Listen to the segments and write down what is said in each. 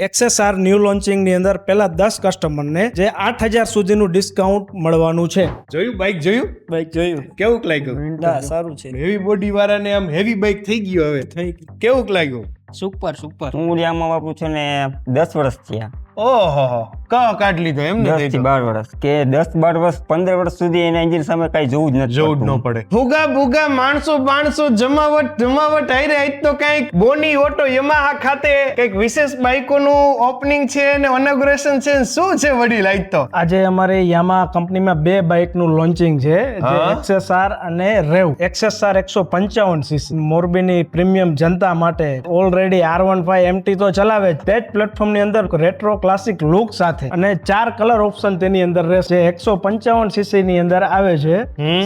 એક્સેસઆર new લોન્ચિંગની અંદર પહેલા દસ કસ્ટમરને જે આઠ હજાર સુધીનું ડિસ્કાઉન્ટ મળવાનું છે. જોયું? બાઇક જોયું? બાઈક જોયું. કેવુંક લાગ્યું? ના સારું છે. હેવી બોડી વાળાને આમ હેવી બાઇક થઈ ગયું હવે. થઈ કેવુંક લાગ્યું? સુપર સુપર હું રિયામાં વાપરું છું ને દસ વર્ષ થયા. ઓહો ક કાઢ લીધો? એમ દસ ને થી બાર વર્ષ કે દસ બાર વર્ષ પંદર વર્ષ સુધી એના એન્જિન સામે કઈ જોવું જ નથી જોવું જ ન પડે. ભૂગા ભૂગા માણસો માણસો જમાવટ જમાવટ આઈ આજ તો કંઈક બોની ઓટો યમાહા ખાતે કંઈક વિશેષ બાઇકોનું ઓપનિંગ છે અને ઇનોગ્રેશન છે શું છે વડીલ આજ તો? આજે અમારે યામા કંપનીમાં બે બાઇકનું લોન્ચિંગ છે જે એક્સએસઆર અને રેવ. એક્સએસઆર એકસો પંચાવન સીસી મોરબીની પ્રીમિયમ જનતા માટે already R one five MT તો ચલાવે જ. તે જ પ્લેટફોર્મની અંદર રેટ્રો ક્લાસિક લુક સાથે. અને ચાર કલર ઓપ્શન તેની અંદર રહેશે. એકસો પંચાવન સીસી ની અંદર આવે છે.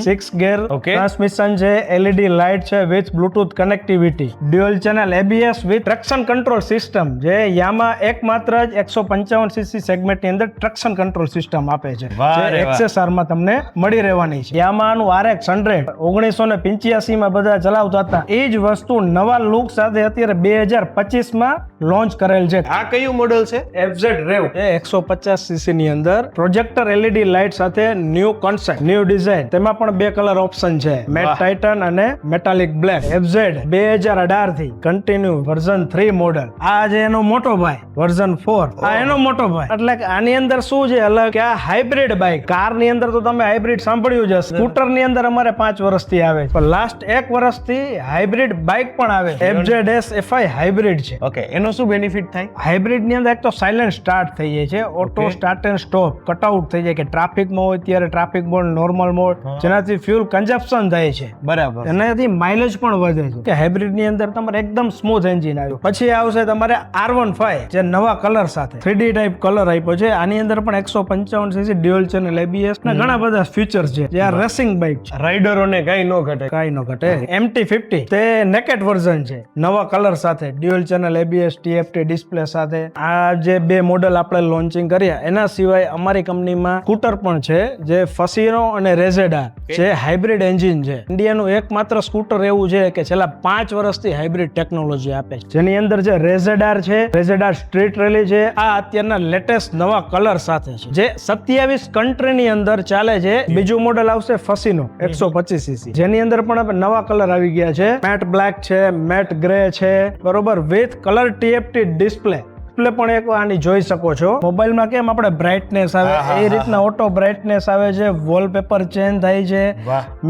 Six gear. ટ્રાન્સમિશન છે એલઈડી લાઇટ છે with Bluetooth connectivity dual channel ABS with traction control system જે યામાં એકમાત્ર જ એકસો પંચાવન સીસી સેગમેન્ટની અંદર ટ્રક્શન કંટ્રોલ સિસ્ટમ આપે છે. જે રે માં તમને મળી રહેવાની છે. યામાનું આરએક્સ હંડ્રેડ ઓગણીસો ને પિંચ્યાસી માં બધા ચલાવતા હતા. એ જ વસ્તુ નવા લુક સાથે અત્યારે બે હજાર પચીસમાં લોન્ચ કરેલ છે. આ કયું મોડલ છે? એફઝેડ રેવ. એ એકસો પચાસ સીસી ની અંદર પ્રોજેક્ટર એલઈડી લાઇટ સાથે ન્યૂ કોન્સેપ્ટ ન્યુ ડિઝાઇન તેમાં પણ બે કલર ઓપ્શન છે. મેટ ટાઇટન અને મેટાલિક બ્લેક એફઝેડ બે હજાર અઢારથી કન્ટિન્યુ વર્ઝન થ્રી મોડલ આ જે એનો મોટો ભાઈ વર્ઝન ફોર આ એનો મોટો ભાઈ. એટલે આની અંદર શું છે અલગ? કે આ હાઇબ્રિડ બાઇક કારની અંદર તો તમે હાઇબ્રિડ સાંભળ્યું જ હશે. સ્કૂટરની અંદર અમારે પાંચ વર્ષથી આવે પણ લાસ્ટ એક વર્ષથી હાઇબ્રિડ બાઇક પણ આવે એફઝેડ એસ એફઆઈ હાઇબ્રિડ છે. ઓકે એનો શું બેનિફિટ થાય? હાઇબ્રિડની અંદર એક તો સાયલેન્ટ સ્ટાર્ટ થઈ જાય છે. Auto start and stop cut out થઈ જાય કે ટ્રાફિકમાં હોય ત્યારે ટ્રાફિક મોડ નોર્મલ મોડ જેનાથી ફ્યુલ કન્ઝપ્શન થાય છે. બરાબર. એનાથી માઇલેજ પણ વધે છે. કે હાઇબ્રિડની અંદર તમારે એકદમ સ્મૂથ એન્જિન આવ્યું. પછી આવશે તમારે આર વન ફાઈવ જે નવા કલર સાથે. થ્રીડી ટાઈપ કલર આપ્યો છે. આની અંદર પણ એકસો પંચાવન સીસી ડ્યુઅલ ચેનલ એબીએસ ને ઘણા બધા ફીચર્સ છે. જે આ રેસિંગ બાઇક છે. રાઇડરોને કઈ ન ઘટે. કાંઈ ન ઘટે. એમટી ફિફ્ટી તે નેકેટ વર્ઝન છે. નવા કલર સાથે. Dual channel ABS TFT display સાથે. આ જે બે મોડલ આપણે લોન્ચિંગ કર્યા એના સિવાય અમારી કંપનીમાં સ્કૂટર પણ છે જે ફસીનો અને રેઝેડાર જે હાઇબ્રિડ એન્જિન છે. ઇન્ડિયાનું એકમાત્ર સ્કૂટર એવું છે કે છેલ્લા પાંચ વર્ષથી હાઇબ્રિડ ટેકનોલોજી આપે છે. જેની અંદર જે રેઝેડાર છે રેઝેડાર સ્ટ્રીટ રેલી છે આ અત્યારના લેટેસ્ટ નવા કલર સાથે છે. જે સત્યાવીસ કન્ટ્રીની અંદર ચાલે છે. બીજું મોડલ આવશે ફસીનો એકસો પચીસ સીસી જેની અંદર પણ આપણે નવા કલર આવી ગયા છે. મેટ બ્લેક છે મેટ ગ્રે છે. બરોબર with colour TFT display display પણ એક આની જોઈ શકો છો. મોબાઈલમાં કેમ આપણે બ્રાઇટનેસ આવે? એ રીતના ઓટો બ્રાઇટનેસ આવે છે વોલપેપર ચેન્જ થાય છે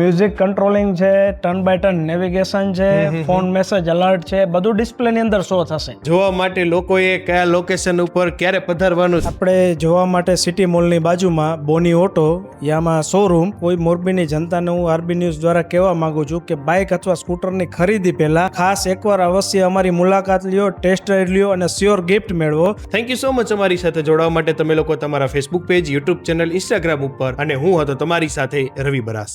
મ્યુઝિક કંટ્રોલિંગ છે ટર્ન બાય ટર્ન નેવિગેશન છે ફોન મેસેજ અલર્ટ છે બધું ડિસ્પ્લે ની અંદર શો થશે. જોવા માટે લોકોએ કયા લોકેશન ઉપર ક્યારે પધારવાનું? આપણે જોવા માટે સિટી મોલની બાજુમાં બોની ઓટો યામાં શોરૂમ કોઈ મોરબીની જનતાને હું આરબી ન્યૂઝ દ્વારા કહેવા માંગુ છું કે બાઇક અથવા સ્કૂટરની ખરીદી પહેલા ખાસ એકવાર અવશ્ય અમારી મુલાકાત લ્યો ટેસ્ટ રાઇડ લ્યો અને સ્યોર ગિફ્ટ મેળવો. થેન્ક યુ સો મચ અમારી સાથે જોડાવા માટે તમે લોકો તમારા Facebook page YouTube channel Instagram ઉપર. અને હું હતો તમારી સાથે રવિ બરાસ.